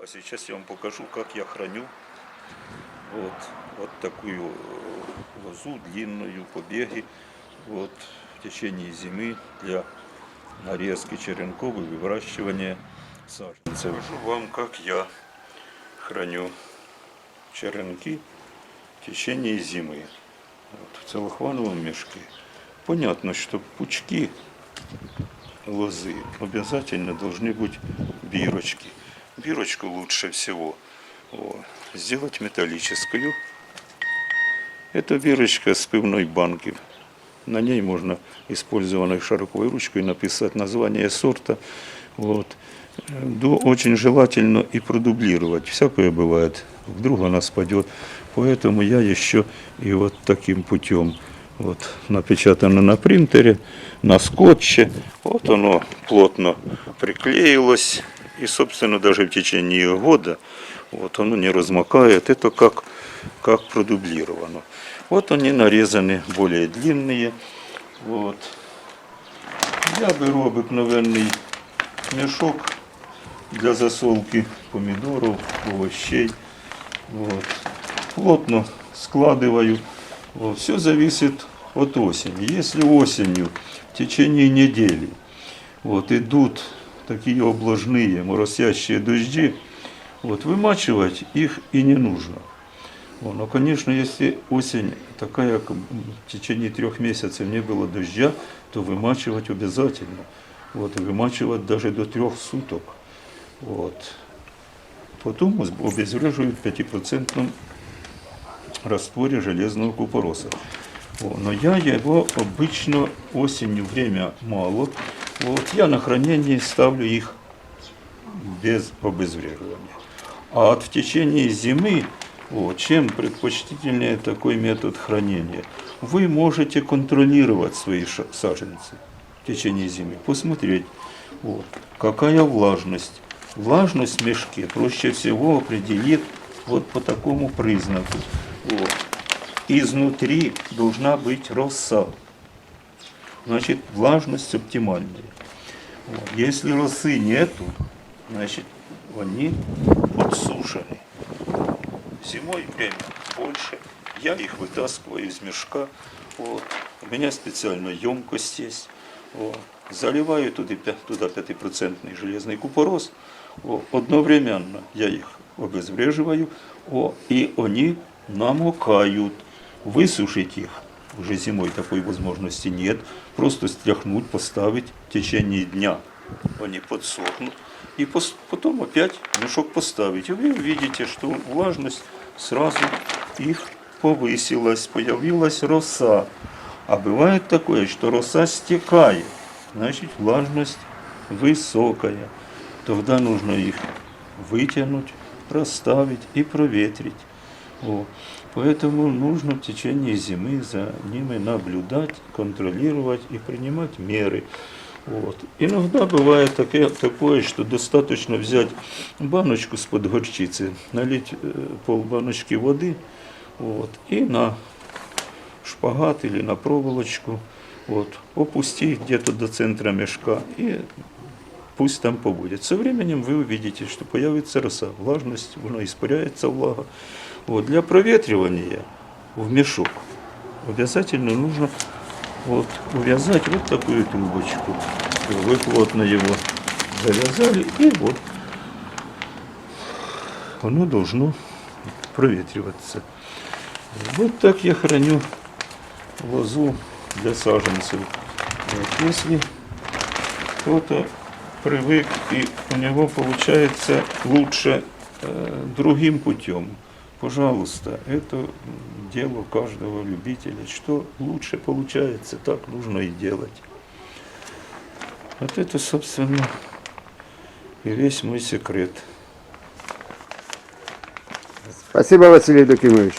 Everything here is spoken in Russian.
А сейчас я вам покажу, как я храню вот, вот такую э, лозу длинную, побеги вот, в течение зимы для нарезки черенков и выращивания саженцев. Покажу вам, как я храню черенки в течение зимы. Вот, в целлофановом мешке. Понятно, что пучки лозы обязательно должны быть бирочки. Бирочку лучше всего о, сделать металлическую. Это бирочка с пивной банки. На ней можно использованной шариковой ручкой написать название сорта. Вот. До- Очень желательно и продублировать. Всякое бывает. Вдруг она спадет. Поэтому я еще и вот таким путем вот, напечатано на принтере, на скотче. Вот оно плотно приклеилось. И, собственно, даже в течение года вот оно не размокает. Это как, как продублировано. Вот они нарезаны более длинные. Вот. Я беру обыкновенный мешок для засолки помидоров, овощей. Вот. Плотно складываю. Вот. Все зависит от осени. Если осенью в течение недели вот, идут такие облажные моросящие дожди, вот, вымачивать их и не нужно. Вот, Но, конечно, если осень такая, в течение трех месяцев не было дождя, то вымачивать обязательно. Вот, вымачивать даже до трех суток. Вот. Потом обезвреживают в 5% растворе железного купороса. Но я его обычно осенью время мало. Вот, я на хранение ставлю их без обезвреживания. А от в течение зимы, вот, чем предпочтительнее такой метод хранения, вы можете контролировать свои саженцы в течение зимы, посмотреть, вот, какая влажность. Влажность в мешке проще всего определит вот по такому признаку. Вот. Изнутри должна быть роса. Значит, влажность оптимальная. Вот. Если росы нету, значит, они подсушены. Зимой время больше. Я их вытаскиваю из мешка. Вот. У меня специально емкость есть. Вот. Заливаю туда, туда 5% железный купорос. О, Одновременно я их обезвреживаю, о, и они намокают. Высушить их уже зимой такой возможности нет. Просто стряхнуть, поставить в течение дня. Они подсохнут. И потом опять мешок поставить. И вы увидите, что влажность сразу их повысилась, появилась роса. А бывает такое, что роса стекает, значит влажность высокая. Тогда нужно их вытянуть, расставить и проветрить. О, Поэтому нужно в течение зимы за ними наблюдать, контролировать и принимать меры. Вот. Иногда бывает таке- такое, что достаточно взять баночку с-под горчицы, налить э, полбаночки воды вот, и на шпагат или на проволочку вот, опустить где-то до центра мешка и пусть там побудет. Со временем вы увидите, что появится роса, влажность, она испаряется влага. Вот, для проветривания в мешок обязательно нужно вот, увязать вот такую трубочку. Вы плотно его завязали и вот оно должно проветриваться. Вот так я храню лозу для саженцев. Вот, если кто-то привык и у него получается лучше э, другим путем, пожалуйста, это дело каждого любителя. Что лучше получается, так нужно и делать. Вот это, собственно, и весь мой секрет. Спасибо, Василий Докимович.